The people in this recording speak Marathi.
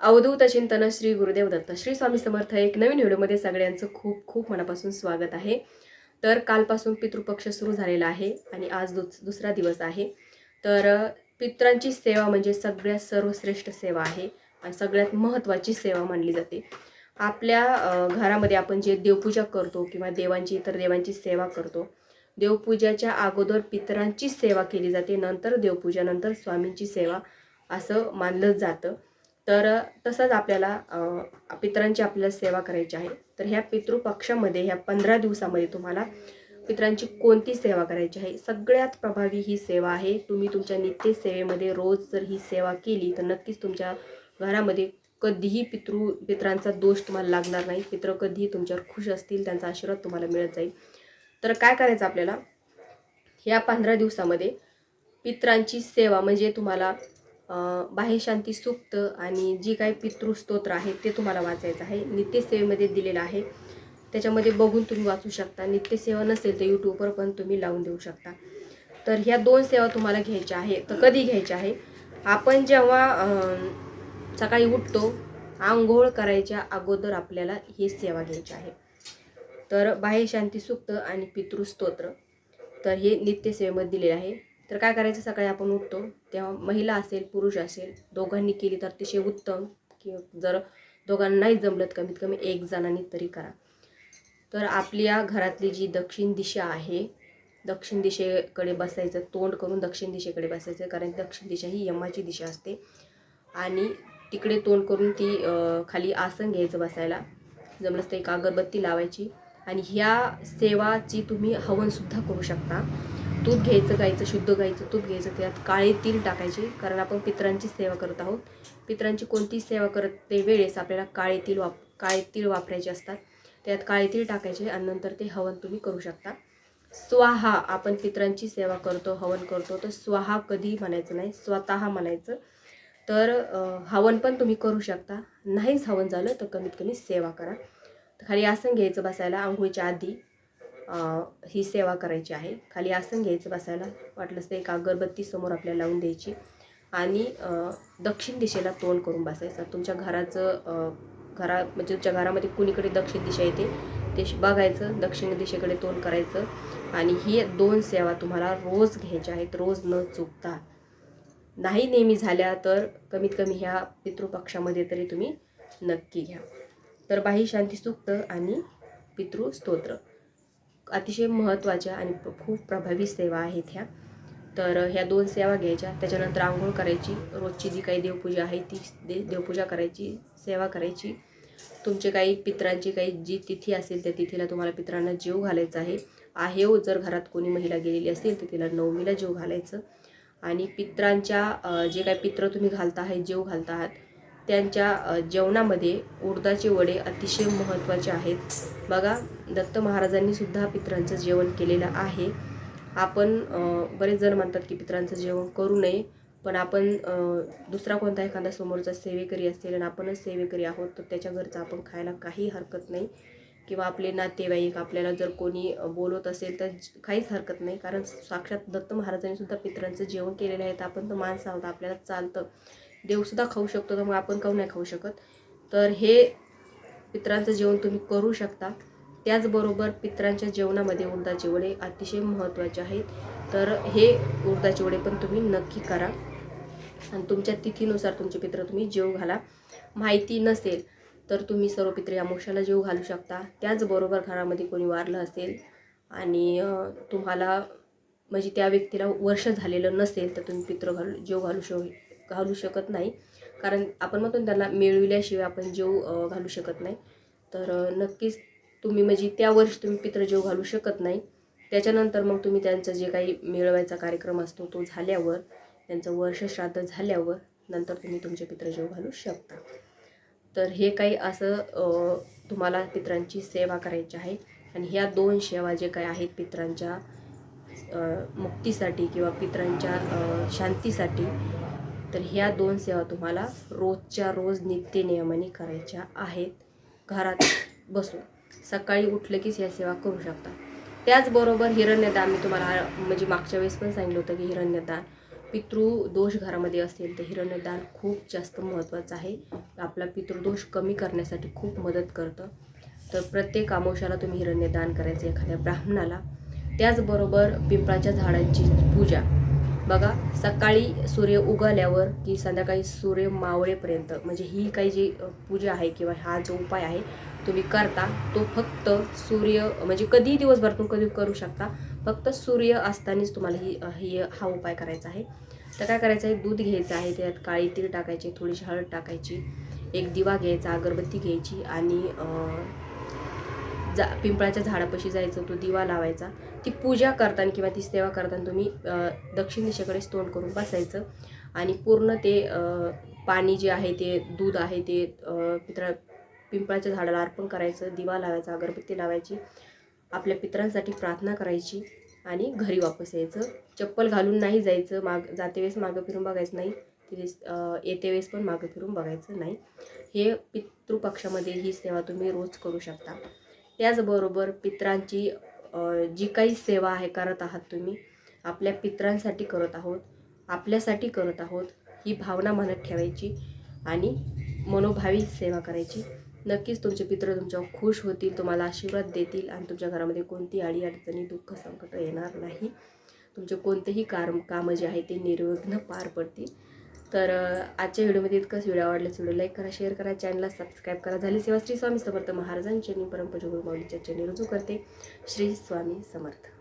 अवधूत चिंतन श्री गुरुदेव दत्त. श्री स्वामी समर्थ एक नवीन व्हिडिओमध्ये सगळ्यांचं खूप खूप मनापासून स्वागत आहे. तर कालपासून पितृपक्ष सुरू झालेला आहे आणि आज दुस दुसरा दिवस आहे. तर पित्रांची पितरांची सेवा म्हणजे सगळ्यात सर्वश्रेष्ठ सेवा आहे आणि सगळ्यात महत्त्वाची सेवा मानली जाते. आपल्या घरामध्ये आपण जे देवपूजा करतो किंवा देवांची इतर देवांची सेवा करतो देवपूजाच्या अगोदर पितरांची सेवा केली जाते. नंतर देवपूजा नंतर स्वामींची सेवा असं मानलं जातं. तर तसंच आपल्याला पितरांची आपल्याला सेवा करायची आहे. तर ह्या पितृपक्षामध्ये ह्या पंधरा दिवसामध्ये तुम्हाला पितरांची कोणती सेवा करायची आहे? सगळ्यात प्रभावी ही सेवा आहे. तुम्ही तुमच्या नित्य सेवेमध्ये रोज जर ही सेवा केली तर नक्कीच तुमच्या घरामध्ये कधीही पितृ पितरांचा दोष तुम्हाला लागणार नाही. पित्र कधीही तुमच्यावर खुश असतील त्यांचा आशीर्वाद तुम्हाला मिळत जाईल. तर काय करायचं आपल्याला? ह्या पंधरा दिवसामध्ये पितरांची सेवा म्हणजे तुम्हाला बाह्यशांती सुक्त आणि जी काही पितृस्तोत्र आहे ते तुम्हाला वाचायचं आहे. नित्यसेवेमध्ये दिलेलं आहे. त्याच्यामध्ये बघून तुम्ही वाचू शकता. नित्यसेवा नसेल तर यूट्यूबवर पण तुम्ही लावून देऊ शकता. तर ह्या दोन सेवा तुम्हाला घ्यायच्या आहे. तर कधी घ्यायच्या आहे? आपण जेव्हा सकाळी उठतो आंघोळ करायच्या अगोदर आपल्याला ही सेवा घ्यायची आहे. तर बाह्यशांती सुक्त आणि पितृस्तोत्र. तर हे नित्यसेवेमध्ये दिलेले आहे. तर काय करायचं? सकाळी आपण उठतो. तेव्हा महिला असेल पुरुष असेल दोघांनी केली तर अतिशय उत्तम. की जर दोघांनाही जमलं कमीत कमी एक जणांनी तरी करा. तर आपल्या घरातली जी दक्षिण दिशा आहे दक्षिण दिशेकडे बसायचं तोंड करून दक्षिण दिशेकडे बसायचं कारण दक्षिण दिशा ही यमाची दिशा असते. आणि तिकडे तोंड करून ती खाली आसन घ्यायचं बसायला. जमलंच तर एक अगरबत्ती लावायची. आणि ह्या सेवाची तुम्ही हवनसुद्धा करू शकता. तूप घ्यायचं गायचं शुद्ध गायचं तूप घ्यायचं त्यात काळे तीळ टाकायचे कारण आपण पितरांची सेवा करत आहोत. पित्रांची कोणतीही सेवा करते वेळेस आपल्याला काळे तीळ वाप काळे तीळ वापरायचे असतात. त्यात काळे तीळ टाकायचे आणि नंतर ते हवन तुम्ही करू शकता. स्वाहा आपण पितरांची सेवा करतो हवन करतो तर स्वाहा कधी म्हणायचं नाही स्वतः म्हणायचं. तर हवन पण तुम्ही करू शकता. नाहीच हवन झालं तर कमीत कमी सेवा करा. तर खाली आसन घ्यायचं बसायला आंघोळीच्या आधी. ही सेवा करायची आहे. खाली आसन घ्यायचं बसायला वाटलंच तर एक अगरबत्ती समोर आपल्याला लावून द्यायची आणि दक्षिण दिशेला तोंड करून बसायचं. तुमच्या घराचं घरा म्हणजे तुमच्या घरामध्ये कुणीकडे दक्षिण दिशा येते ते श- बघायचं. दक्षिण दिशेकडे तोंड करायचं. आणि ही दोन सेवा तुम्हाला रोज घ्यायच्या आहेत. रोज न चुकता. नाही नेहमी झाल्या तर कमीत कमी ह्या पितृपक्षामध्ये तरी तुम्ही नक्की घ्या. तर बाही शांती सूक्त आणि पितृस्तोत्र अतिशय महत्त्वाच्या आणि खूप प्रभावी सेवा आहेत ह्या. तर ह्या दोन सेवा घ्यायच्या. त्याच्यानंतर आंघोळ करायची. रोजची जी काही देवपूजा आहे ती दे देवपूजा करायची सेवा करायची. तुमचे काही पित्रांची काही जी तिथी असेल त्या तिथीला तुम्हाला पित्रांना जीव घालायचा आहे. आहे हो जर घरात कोणी महिला गेलेली असेल तर तिला नवमीला जीव घालायचं. आणि पित्रांच्या जे काही पित्र तुम्ही घालता आहे जेव घालता आहात त्यांच्या जेवणामध्ये उडदाचे वडे अतिशय महत्त्वाचे आहेत. बघा दत्त महाराजांनीसुद्धा पितरांचं पित्रांचं जेवण केलेलं आहे. आपण बरेच जण म्हणतात की पित्रांचं जेवण करू नये पण आपण दुसरा कोणता एखादा समोरचा सेवेकरी असेल आणि आपणच सेवेकरी आहोत तर त्याच्या घरचं आपण खायला काही हरकत नाही. किंवा आपले नातेवाईक आपल्याला जर कोणी बोलवत असेल तर काहीच हरकत नाही. कारण साक्षात दत्त महाराजांनीसुद्धा पितरांचं पित्रांचं जेवण केलेलं आहे तर आपण तर माणसं आहोत आपल्याला चालतं. देवसुद्धा खाऊ शकतो तर मग आपण काहून नाही खाऊ शकत? तर हे पित्रांचं जेवण तुम्ही करू शकता. त्याचबरोबर पित्रांच्या जेवणामध्ये उडदाचे वडे अतिशय महत्त्वाचे आहेत. तर हे उडदाचे वडे पण तुम्ही नक्की करा. आणि तुमच्या तिथीनुसार तुमचे पित्र तुम्ही जेव घाला. माहिती नसेल तर तुम्ही सर्व पित्रे अमोशाला जेव घालू शकता. त्याचबरोबर घरामध्ये कोणी वारलं असेल आणि तुम्हाला म्हणजे त्या व्यक्तीला वर्ष झालेलं नसेल तर तुम्ही पित्र घालू जेव घालू शक घालू शकत नाही. कारण आपण म्हणतो त्यांना मिळविल्याशिवाय आपण जेव घालू शकत नाही. तर नक्कीच तुम्ही म्हणजे त्या वर्षी तुम्ही पित्रजेव घालू शकत नाही. त्याच्यानंतर मग तुम्ही त्यांचं जे काही मिळवायचा कार्यक्रम असतो तो झाल्यावर त्यांचं वर्ष श्राद्ध झाल्यावर नंतर तुम्ही तुमचे पित्र जेव घालू शकता. तर हे काही असं तुम्हाला पित्रांची सेवा करायची आहे. आणि ह्या दोन सेवा जे काही आहेत पित्रांच्या मुक्तीसाठी किंवा पित्रांच्या शांतीसाठी तर ह्या दोन सेवा तुम्हाला रोजच्या रोज नित्य नियमाने करायच्या आहेत. घरात बसून. सकाळी उठलं कीच ह्या सेवा करू शकता. त्याचबरोबर हिरण्यदान मी तुम्हाला म्हणजे मागच्या वेळेस पण सांगितलं होतं की हिरण्यदान पितृदोष घरामध्ये असेल तर हिरण्यदान खूप जास्त महत्त्वाचं आहे. आपला पितृदोष कमी करण्यासाठी खूप मदत करतं. तर प्रत्येक आमोशाला तुम्ही हिरण्यदान करायचं एखाद्या ब्राह्मणाला. त्याचबरोबर पिंपळाच्या झाडांची पूजा. बघा सकाळी सूर्य उगवल्यावर की संध्याकाळी सूर्य मावळेपर्यंत म्हणजे ही काही जी पूजा आहे किंवा हा जो उपाय आहे तुम्ही करता तो फक्त सूर्य म्हणजे कधीही दिवसभर तुम्ही कधी करू शकता फक्त सूर्य असतानाच तुम्हाला ही ही हा उपाय करायचा आहे. तर काय करायचं आहे? दूध घ्यायचं आहे त्यात काळी तीळ टाकायची थोडीशी हळद टाकायची एक दिवा घ्यायचा अगरबत्ती घ्यायची आणि जा पिंपळाच्या झाडापाशी जायचं तो दिवा लावायचा. ती पूजा करताना किंवा ती सेवा करताना तुम्ही दक्षिण दिशेकडेच तोंड करून बसायचं. आणि पूर्ण ते पाणी जे आहे ते दूध आहे ते पितळ पिंपळाच्या झाडाला अर्पण करायचं दिवा लावायचा अगरबत्ती लावायची आपल्या पितरांसाठी प्रार्थना करायची आणि घरी वापस यायचं. चप्पल घालून नाही जायचं माग जाते वेळेस मागं फिरून बघायचं नाही तिथे येते वेळेस पण मागं फिरून बघायचं नाही. हे पितृपक्षामध्ये ही सेवा तुम्ही रोज करू शकता. त्याचबरोबर पित्रांची जी काही सेवा आहे करत आहात तुम्ही आपल्या पित्रांसाठी करत आहोत आपल्यासाठी करत आहोत ही भावना मनात ठेवायची आणि मनोभावी सेवा करायची. नक्कीच तुमचे पित्र तुमच्यावर खुश होतील तुम्हाला आशीर्वाद देतील आणि तुमच्या घरामध्ये कोणती अडी अडचणी दुःख संकट येणार नाही. तुमचे कोणतेही कार कामं जे आहे ते निर्विघ्न पार पडतील. तर आजच्या व्हिडिओमध्ये इतकंच. व्हिडिओ आवडल्यास व्हिडिओ लाईक करा शेअर करा चॅनलला सबस्क्राईब करा. झाली सेवा श्री स्वामी समर्थ महाराजांच्यानी परंपरा परमपूज्य गुरु माऊलीच्या रुजू करते. श्री स्वामी समर्थ.